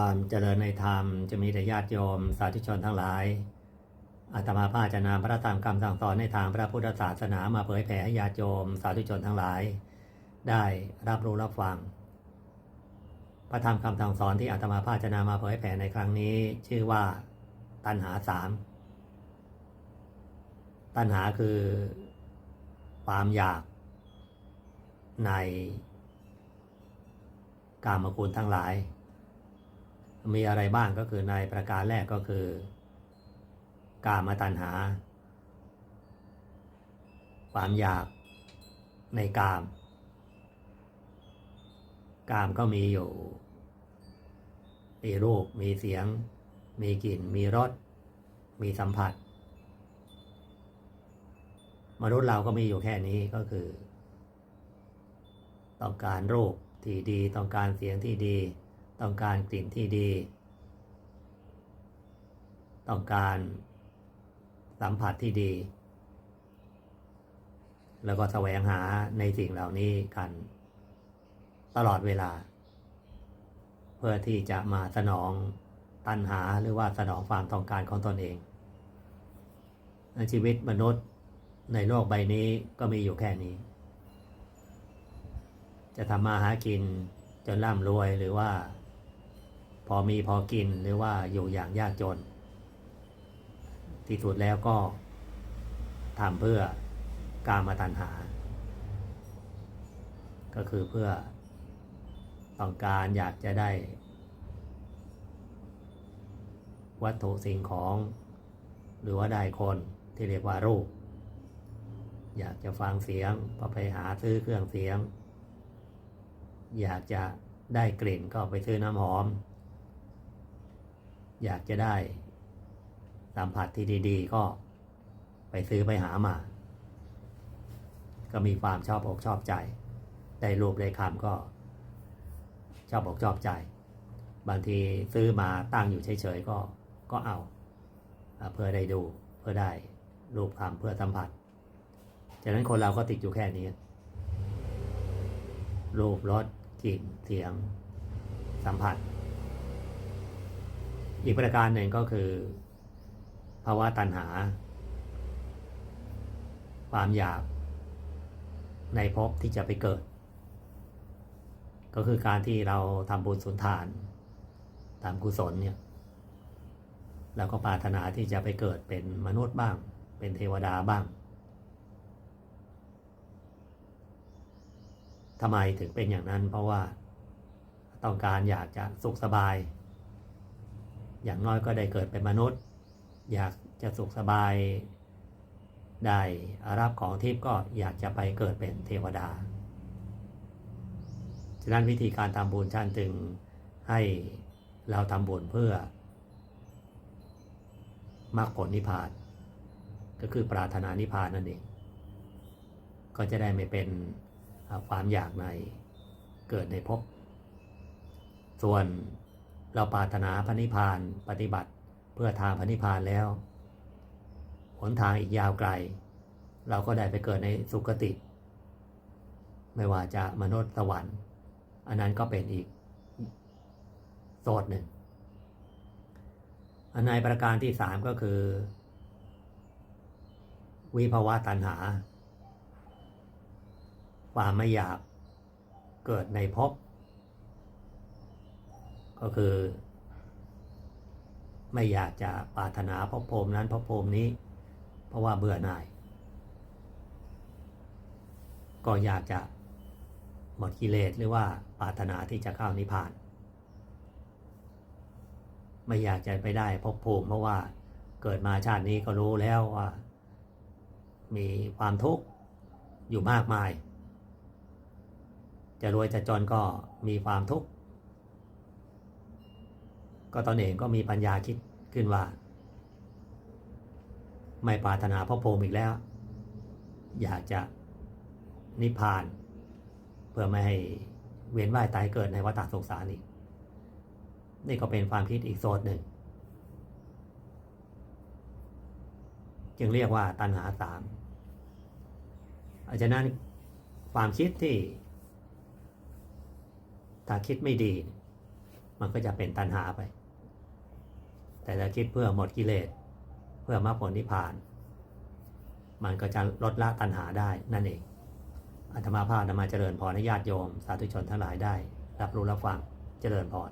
ความเจริญในธรรมจะมีแต่ญาติโยมสาธุชนทั้งหลาย อาตมาภาจะนำพระธรรมคำสั่งสอนในทางพระพุทธศาสนามาเผยแผ่ให้ญาติโยมสาธุชนทั้งหลาย ได้รับรู้รับฟัง พระธรรมคำสั่งสอนที่อาตมาภาจะนำมาเผยแผ่ในครั้งนี้ ชื่อว่าตัณหาสาม ตัณหาคือความอยากในกามคุณทั้งหลาย มีอะไรบ้างก็คือในประการแรกก็คือ กามตัณหา ความอยากในกาม กามก็มีอยู่ มีรูป มีเสียง มีกลิ่น มีรส มีสัมผัส มนุษย์เราก็มีอยู่แค่นี้ก็คือ ต้องการรูปที่ดี ต้องการเสียงที่ดี ต้องการกลิ่นที่ดี ต้องการสัมผัสที่ดี แล้วก็แสวงหาในสิ่งเหล่านี้กัน ตลอดเวลา เพื่อที่จะมาสนองตัณหาหรือว่าสนองความต้องการของตนเองในชีวิตมนุษย์ในโลกใบนี้ก็มีอยู่แค่นี้ จะทำมาหากินจนร่ำรวยหรือว่า พอมีพอกินหรือว่าอยู่อย่างยากจน ที่สุดแล้วก็ทำเพื่อการมาตัณหา ก็คือเพื่อต้องการอยากจะได้ วัตถุสิ่งของ หรือว่าได้คนที่เรียกว่ารูป อยากจะฟังเสียงก็ไปหาซื้อเครื่องเสียง อยากจะได้กลิ่นก็ไปซื้อน้ำหอม อยากจะได้สัมผัสที่ดีๆ ก็ไปซื้อไปหามา ก็มีความชอบอกชอบใจ ได้รูปได้คำก็ชอบอกชอบใจ บางทีซื้อมาตั้งอยู่เฉยๆก็ก็เอา เพื่อได้ดูเพื่อได้รูปคำเพื่อสัมผัสฉะนั้นคนเราก็ติดอยู่แค่นี้ รูปรสกลิ่นเสียง สัมผัส อีกประการหนึ่งก็คือภาวะตัณหา ความอยากในภพที่จะไปเกิด ก็คือการที่เราทำบุญสุนทานตามกุศลเนี่ยเราก็ปรารถนาที่จะไปเกิดเป็นมนุษย์บ้าง เป็นเทวดาบ้างทำไมถึงเป็นอย่างนั้นเพราะว่าต้องการอยากจะสุขสบาย อย่างน้อยก็ได้เกิดเป็นมนุษย์ อยากจะสุขสบายได้รับของทิพย์ก็อยากจะไปเกิดเป็นเทวดา ฉะนั้นวิธีการทำบุญท่านจึงให้เราทำบุญเพื่อมรรคผลนิพพาน ก็คือปรารถนานิพพานนั่นเอง ก็จะได้ไม่เป็นความอยากในเกิดในภพส่วน เราปรารถนาพระนิพพานปฏิบัติเพื่อทางพระนิพพานแล้วหนทางอีกยาวไกล เราก็ได้ไปเกิดในสุคติ ไม่ว่าจะมนุษย์สวรรค์ อันนั้นก็เป็นอีกโสดหนึ่ง อันในประการที่สามก็คือ วิภาวะตัณหา ความไม่อยากเกิดในภพ ก็คือ ไม่อยากจะปรารถนาภพภูมินั้นภพภูมนี้ เพราะว่าเบื่อหน่าย ก็อยากจะหมดกิเลสหรือว่าปรารถนาที่จะเข้านิพพาน ไม่อยากจะไปได้ภพภูมิเพราะว่าเกิดมาชาตินี้ก็รู้แล้วว่า มีความทุกข์อยู่มากมาย จะรวยจะจนก็มีความทุกข์ ก็ตอนเองก็มีปัญญาคิดขึ้นว่า ไม่ปรารถนาพระภูมิอีกแล้ว อยากจะนิพพาน เพื่อไม่ให้เวียนว่ายตายเกิดในวัฏสงสารอีกนี่ก็เป็นความคิดอีกโซนหนึ่ง จึงเรียกว่าตัณหาสามอาฉะนั้นความคิดที่ถ้าคิดไม่ดี มันก็จะเป็นตัณหาไป แต่ถ้าคิดเพื่อหมดกิเลส เพื่อมรรคผลนิพพาน มันก็จะลดละตัณหาได้นั่นเองอัตมาภาพนำมาเจริญพรให้ญาติโยม สาธุชนทั้งหลายได้ รับรู้รับฟังเจริญพร